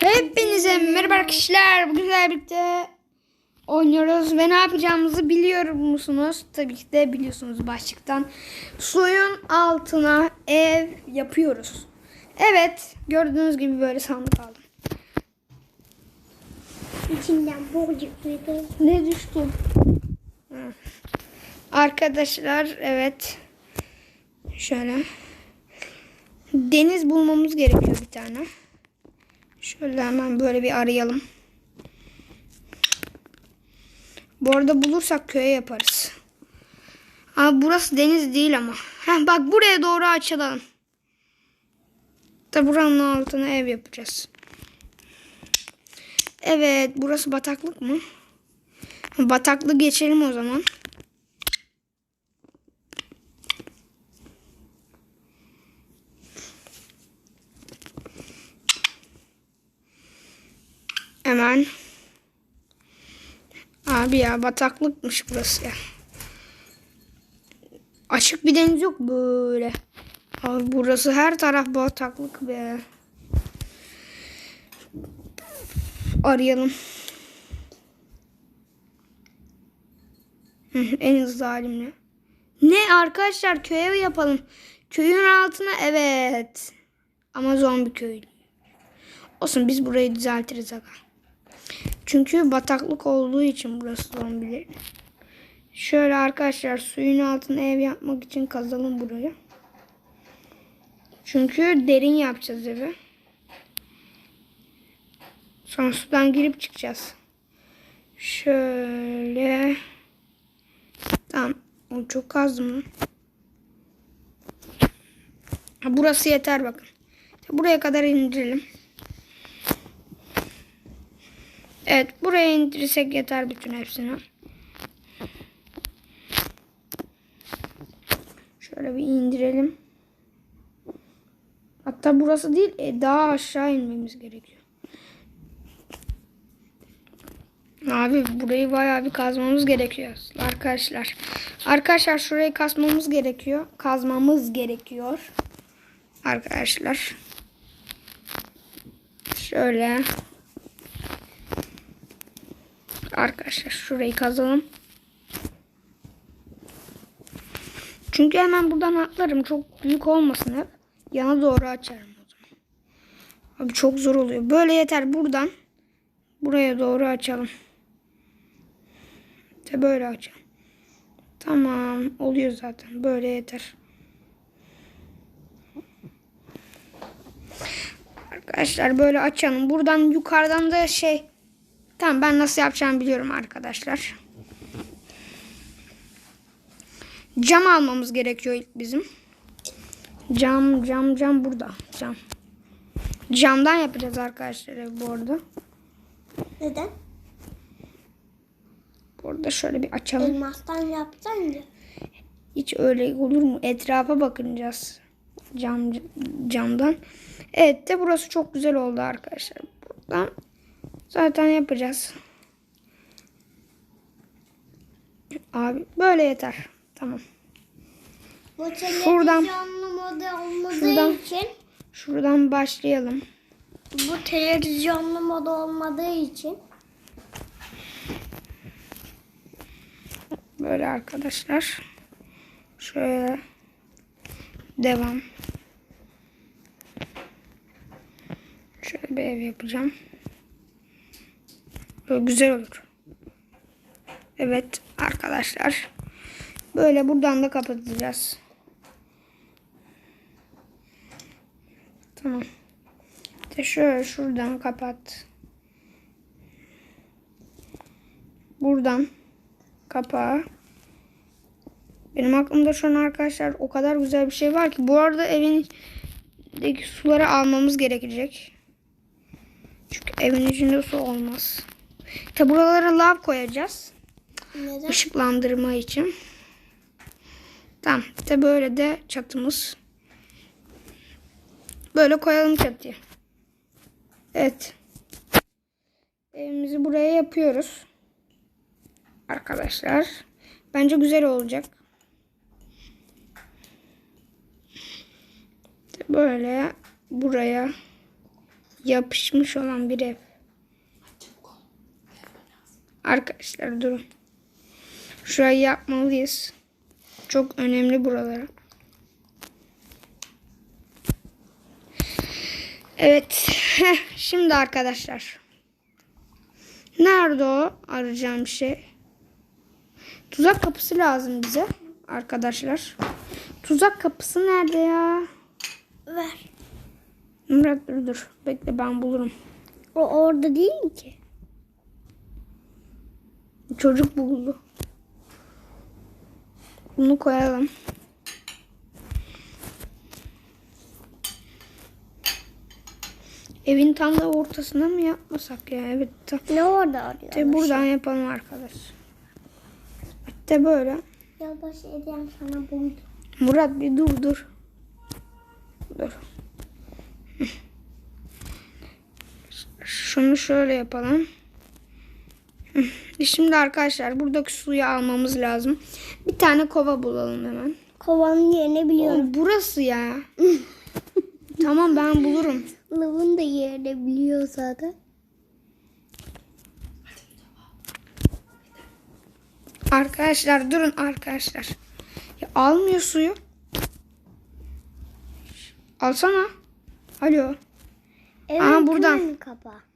Hepinize merhaba arkadaşlar. Bugün birlikte oynuyoruz ve ne yapacağımızı biliyor musunuz? Tabii ki de biliyorsunuz başlıktan. Suyun altına ev yapıyoruz. Evet, gördüğünüz gibi böyle sandık aldım. İçinden boğacık duydum. Ne düştü? Hı. Arkadaşlar, evet. Şöyle. Deniz bulmamız gerekiyor bir tane. Şöyle hemen böyle bir arayalım. Bu arada bulursak köye yaparız. Abi burası deniz değil ama. Heh, bak buraya doğru açalım. Da buranın altına ev yapacağız. Evet burası bataklık mı? Bataklık geçelim o zaman. Hemen. Abi ya bataklıkmış burası ya. Açık bir deniz yok böyle. Abi burası her taraf bataklık be. Arayalım. En hızlı halimle. Ne arkadaşlar köye yapalım. Köyün altına evet. Ama zombi köyü. Olsun biz burayı düzeltiriz aga. Çünkü bataklık olduğu için burası zombiler. Şöyle arkadaşlar suyun altına ev yapmak için kazalım burayı. Çünkü derin yapacağız evi. Sonra sudan girip çıkacağız. Şöyle. Tamam. O çok az mı? Ha, burası yeter bakın. Buraya kadar indirelim. Evet buraya indirirsek yeter bütün hepsini. Şöyle bir indirelim. Hatta burası değil e, daha aşağı inmemiz gerekiyor. Abi burayı bayağı bir kazmamız gerekiyor arkadaşlar. Arkadaşlar şurayı kazmamız gerekiyor. Kazmamız gerekiyor. Arkadaşlar. Şöyle. Arkadaşlar şurayı kazalım. Çünkü hemen buradan atlarım. Çok büyük olmasın hep. Yana doğru açarım o zaman. Abi çok zor oluyor. Böyle yeter buradan. Buraya doğru açalım. İşte böyle açalım. Tamam. Oluyor zaten. Böyle yeter. Arkadaşlar böyle açalım. Buradan yukarıdan da şey Tamam ben nasıl yapacağımı biliyorum arkadaşlar. Cam almamız gerekiyor ilk bizim. Cam cam cam burada. Cam. Camdan yapacağız arkadaşlar bu arada. Neden? Burada şöyle bir açalım. Elmastan yapacaksın ya. Hiç öyle olur mu? Etrafa bakınacağız. Cam camdan. Evet de burası çok güzel oldu arkadaşlar. Buradan zaten yapacağız. Abi böyle yeter. Tamam. Bu Şuradan- moda olmadığı Şuradan- için Şuradan başlayalım. bu televizyonlu moda olmadığı için Böyle arkadaşlar. Şöyle devam. Şöyle bir ev yapacağım. Böyle güzel olur. Evet arkadaşlar. Böyle buradan da kapatacağız. Tamam. İşte şöyle şuradan kapat. Buradan kapağı. Benim aklımda şu an arkadaşlar o kadar güzel bir şey var ki. Bu arada evindeki suları almamız gerekecek. Çünkü evin içinde su olmaz. Tabi buralara lav koyacağız. neden? Işıklandırma için. Tamam. İşte böyle de çatımız. Böyle koyalım çatıya. Evet. Evimizi buraya yapıyoruz. Arkadaşlar. Bence güzel olacak. İşte böyle buraya Yapışmış olan bir ev. Arkadaşlar durun. Şurayı yapmalıyız. Çok önemli buraları. Evet. Heh, Şimdi arkadaşlar. Nerede o arayacağım şey? Tuzak kapısı lazım bize arkadaşlar. Tuzak kapısı nerede ya? Ver. Murat dur dur. Bekle ben bulurum. O orada değil mi ki? Çocuk buldu. Bunu koyalım. Evin tam da ortasına mı yapmasak ya? Evet. Tam. Ne orada arıyor? İşte buradan yapalım arkadaş. İşte böyle. Yılbaşı hediyem sana buydu. Murat bir dur dur. Dur. Şunu şöyle yapalım. Şimdi arkadaşlar buradaki suyu almamız lazım. Bir tane kova bulalım hemen. Kovanın yerini biliyorum. O burası ya. tamam ben bulurum. Lavın da yerini biliyor zaten. Arkadaşlar durun arkadaşlar. Ya almıyor suyu. Alsana. Alo. Evet, Aa, buradan. Kapa.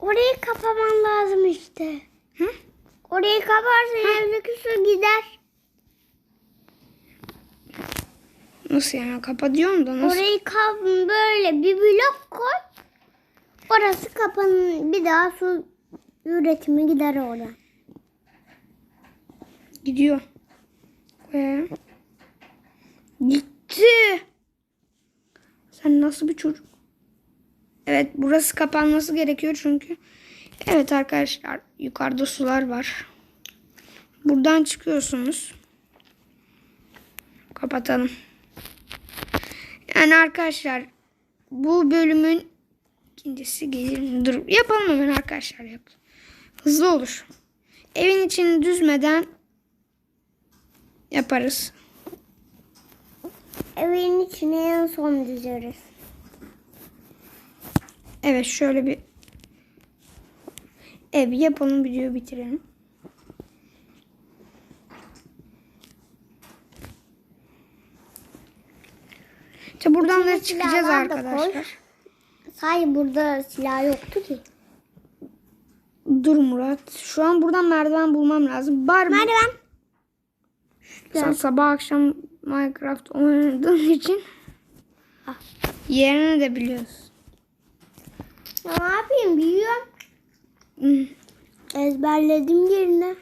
Orayı kapaman lazım işte. Hı? Orayı kaparsan evdeki su gider. Nasıl yani? Kapatıyorum da nasıl? Orayı kap böyle bir blok koy. Orası kapanır. Bir daha su üretimi gider oradan. Gidiyor. Ee, gitti. Sen nasıl bir çocuk? Evet burası kapanması gerekiyor çünkü. Evet arkadaşlar yukarıda sular var. Buradan çıkıyorsunuz. Kapatalım. Yani arkadaşlar bu bölümün ikincisi gelir. Dur yapalım hemen arkadaşlar yap. Hızlı olur. Evin içini düzmeden yaparız. Evin içine en son dizeriz. Evet şöyle bir ev yapalım videoyu bitirelim. İşte buradan da çıkacağız da arkadaşlar. Sahi burada silah yoktu ki. Dur Murat. Şu an buradan merdiven bulmam lazım. Bar mı? Merdiven. Sen sabah akşam Minecraft oynadığın için Ah. yerini de biliyorsun. Ne yapayım biliyorum. Ezberledim yerine.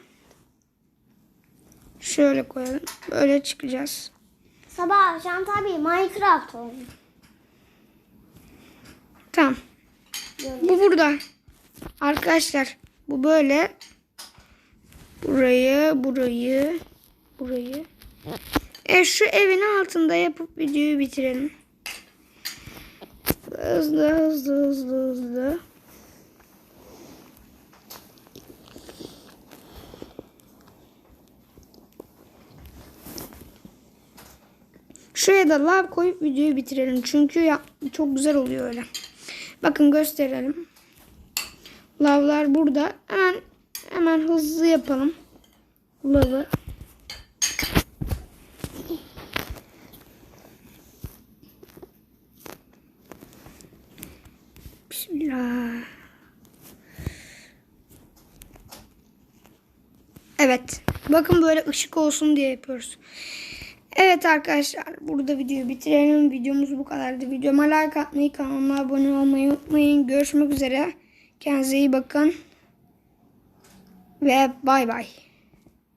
Şöyle koyalım. Böyle çıkacağız. Sabah akşam tabii Minecraft oynuyor. Tamam. Bu burada. Arkadaşlar bu böyle. Burayı, burayı, burayı. E şu evin altında yapıp videoyu bitirelim. Hızlı hızlı hızlı hızlı. Şuraya da lav koyup videoyu bitirelim. Çünkü ya, çok güzel oluyor öyle. Bakın gösterelim. Lavlar burada. Hemen hemen hızlı yapalım. Lavı. Evet. Bakın böyle ışık olsun diye yapıyoruz. Evet arkadaşlar burada videoyu bitirelim. Videomuz bu kadardı. Videoma like atmayı, kanalıma abone olmayı unutmayın. Görüşmek üzere. Kendinize iyi bakın. Ve bay bay.